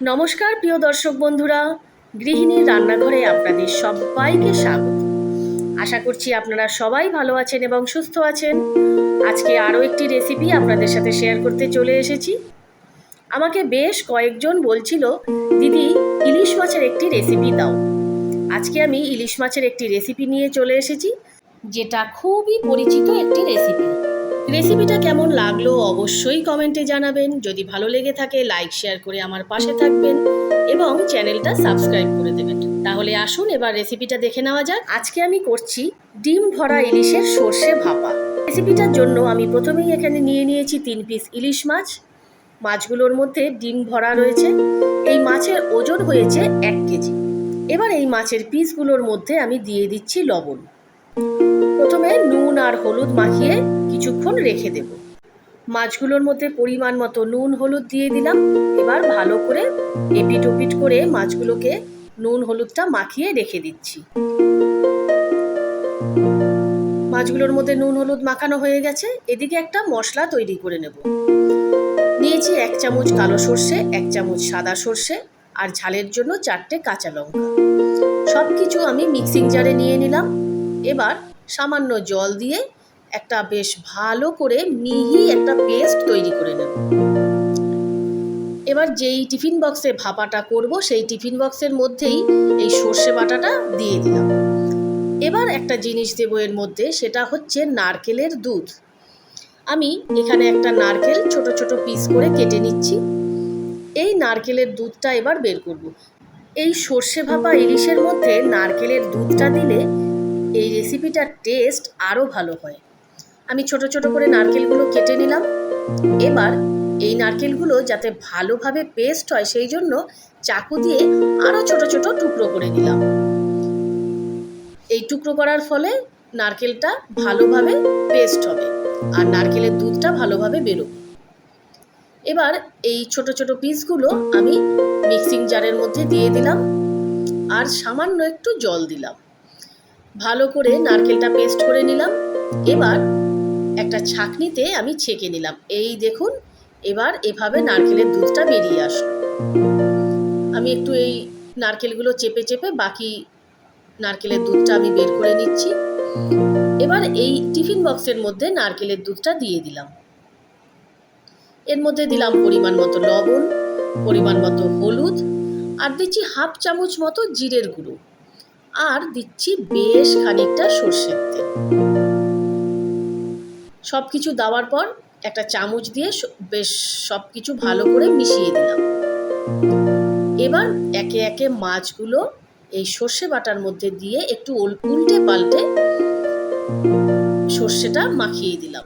নমস্কার প্রিয় দর্শক বন্ধুরা গৃহিণীর রান্নাঘরে আপনাদের সবাইকে স্বাগত। আশা করছি আপনারা সবাই ভালো আছেন এবং সুস্থ আছেন। আজকে আরও একটি রেসিপি আপনাদের সাথে শেয়ার করতে চলে এসেছি। আমাকে বেশ কয়েকজন বলছিল, দিদি, ইলিশ মাছের একটি রেসিপি দাও। আজকে আমি ইলিশ মাছের একটি রেসিপি নিয়ে চলে এসেছি, যেটা খুবই পরিচিত একটি রেসিপি রেসিপিটা কেমন লাগল অবশ্যই কমেন্টে জানাবেন। যদি ভালো লেগে থাকে লাইক শেয়ার করে আমার পাশে থাকবেন এবং চ্যানেলটা সাবস্ক্রাইব করে দেবেন। তাহলে আসুন, এবার রেসিপিটা দেখে নেওয়া যাক। আজকে আমি করছি ডিম ভরা ইলিশের সর্ষে ভাপা। রেসিপিটার জন্য আমি প্রথমেই এখানে নিয়ে নিয়েছি তিন পিস ইলিশ মাছ। মাছগুলোর মধ্যে ডিম ভরা রয়েছে। এই মাছের ওজন হয়েছে এক কেজি। এবার এই মাছের পিসগুলোর মধ্যে আমি দিয়ে দিচ্ছি লবণ। প্রথমে নুন আর হলুদ মাখিয়ে কিছুক্ষণ রেখে দেব। মাছগুলোর মধ্যে পরিমাণ মতো নুন, হলুদ দিয়ে দিলাম। এবার ভালো করে এপিট ওপিট করে মাছগুলোকে নুন, হলুদটা মাখিয়ে রেখে দিচ্ছি। মাছগুলোর মধ্যে নুন, হলুদ মাখানো হয়ে গেছে। এদিকে একটা মশলা তৈরি করে নেব। নিয়েছি এক চামচ কালো সর্ষে, এক চামচ সাদা সর্ষে আর ঝালের জন্য চারটে কাঁচা লঙ্কা। সব কিছু আমি মিক্সিং জারে নিয়ে নিলাম। এবার সামান্য জল দিয়ে একটা বেশ ভালো করে মিহি একটা পেস্ট তৈরি করে নেব। এবার যেই টিফিন বক্সে ভাপাটা করব, সেই টিফিন বক্সের মধ্যেই এই সর্ষে বাটাটা দিয়ে দিলাম। এবার একটা জিনিস দেবো এর মধ্যে, সেটা হচ্ছে নারকেলের দুধ। আমি এখানে একটা নারকেল ছোট ছোট পিস করে কেটে নিচ্ছি। এই নারকেলের দুধটা এবার বের করব। এই সর্ষে ভাপা ইলিশের মধ্যে নারকেলের দুধটা দিলে এই রেসিপিটার টেস্ট আরও ভালো হয়। আমি ছোট ছোট করে নারকেলগুলো কেটে নিলাম। এবার এই নারকেলগুলো যাতে ভালোভাবে পেস্ট হয়, সেই জন্য চাকু দিয়ে আরও ছোট ছোট টুকরো করে নিলাম। এই টুকরো করার ফলে নারকেলটা ভালোভাবে পেস্ট হবে আর নারকেলের দুধটা ভালোভাবে বেরোবে। এবার এই ছোট ছোট পিসগুলো আমি মিক্সিং জারের মধ্যে দিয়ে দিলাম আর সামান্য একটু জল দিলাম। ভালো করে নারকেলটা পেস্ট করে নিলাম। এবার একটা ছাকনিতে আমি ছেঁকে নিলাম। এই দেখুন, এবার এভাবে নারকেলের দুধটা বেরিয়ে আসলো। আমি একটু এই নারকেলগুলো চেপে চেপে বাকি নারকেলের দুধটা আমি বের করে নিচ্ছি। এবার এই টিফিন বক্সের মধ্যে নারকেলের দুধটা দিয়ে দিলাম। এর মধ্যে দিলাম পরিমাণ মতো লবণ, পরিমাণ মতো হলুদ, আর দিচ্ছি হাফ চামচ মতো জিরের গুঁড়ো। আর দিচ্ছি বেশ খানিকটা সর্ষের তেল। সব কিছু দেওয়ার পর একটা চামচ দিয়ে বেশ সব কিছু ভালো করে মিশিয়ে দিলাম। এবার একে একে মাছগুলো এই সর্ষে বাটার মধ্যে দিয়ে একটু উল্টে পাল্টে সর্ষেটা মাখিয়ে দিলাম।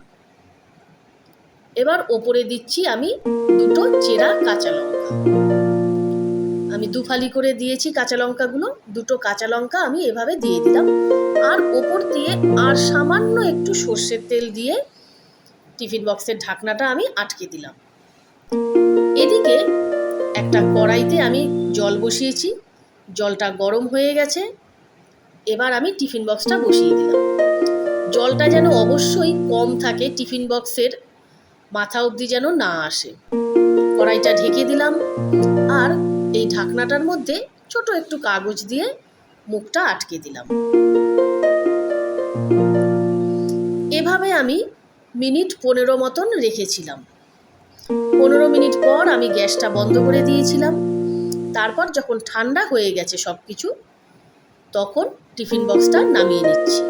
এবার ওপরে দিচ্ছি আমি দুটো চেরা কাঁচা লঙ্কা। আমি দুফালি করে দিয়েছি কাঁচা লঙ্কাগুলো, দুটো কাঁচা লঙ্কা আমি এভাবে দিয়ে দিলাম। আর ওপর দিয়ে আর সামান্য একটু সর্ষের তেল দিয়ে টিফিন বক্সের ঢাকনাটা আমি আটকে দিলাম। এদিকে একটা কড়াইতে আমি জল বসিয়েছি, জলটা গরম হয়ে গেছে, এবার আমি টিফিন বক্সটা বসিয়ে দিলাম। জলটা যেন অবশ্যই কম থাকে টিফিন বক্সের, মাথা অবধি যেন না আসে। কড়াইটা ঢেকে দিলাম, আর এই ঢাকনাটার মধ্যে ছোট একটু কাগজ দিয়ে মুখটা আটকে দিলাম। এভাবে আমি মিনিট পনেরো মতন রেখেছিলাম। পনেরো মিনিট পর আমি গ্যাসটা বন্ধ করে দিয়েছিলাম। তারপর যখন ঠান্ডা হয়ে গেছে সব কিছু তখন টিফিন বক্সটা নামিয়ে নিচ্ছি।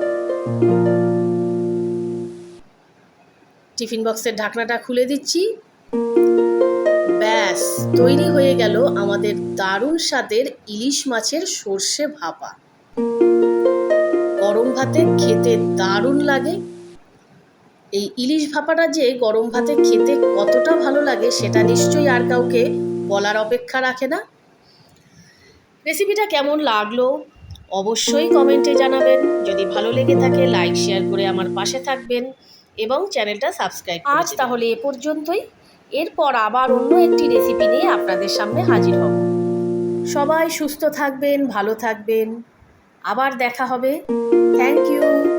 টিফিন বক্সের ঢাকনাটা খুলে দিচ্ছি। ব্যাস তৈরি হয়ে গেল আমাদের দারুণ স্বাদের ইলিশ মাছের সর্ষে ভাপা। গরম ভাতে খেতে দারুণ লাগে। এই ইলিশ ভাপাটা যে গরম ভাতে খেতে কতটা ভালো লাগে সেটা নিশ্চয়ই আর কাউকে বলার অপেক্ষা রাখে না। রেসিপিটা কেমন লাগল অবশ্যই কমেন্টে জানাবেন। যদি ভালো লেগে থাকে লাইক শেয়ার করে আমার পাশে থাকবেন এবং চ্যানেলটা সাবস্ক্রাইব আজ তাহলে এ পর্যন্তই। এরপর আবার অন্য একটি রেসিপি নিয়ে আপনাদের সামনে হাজির হব। সবাই সুস্থ থাকবেন, ভালো থাকবেন। আবার দেখা হবে। Thank you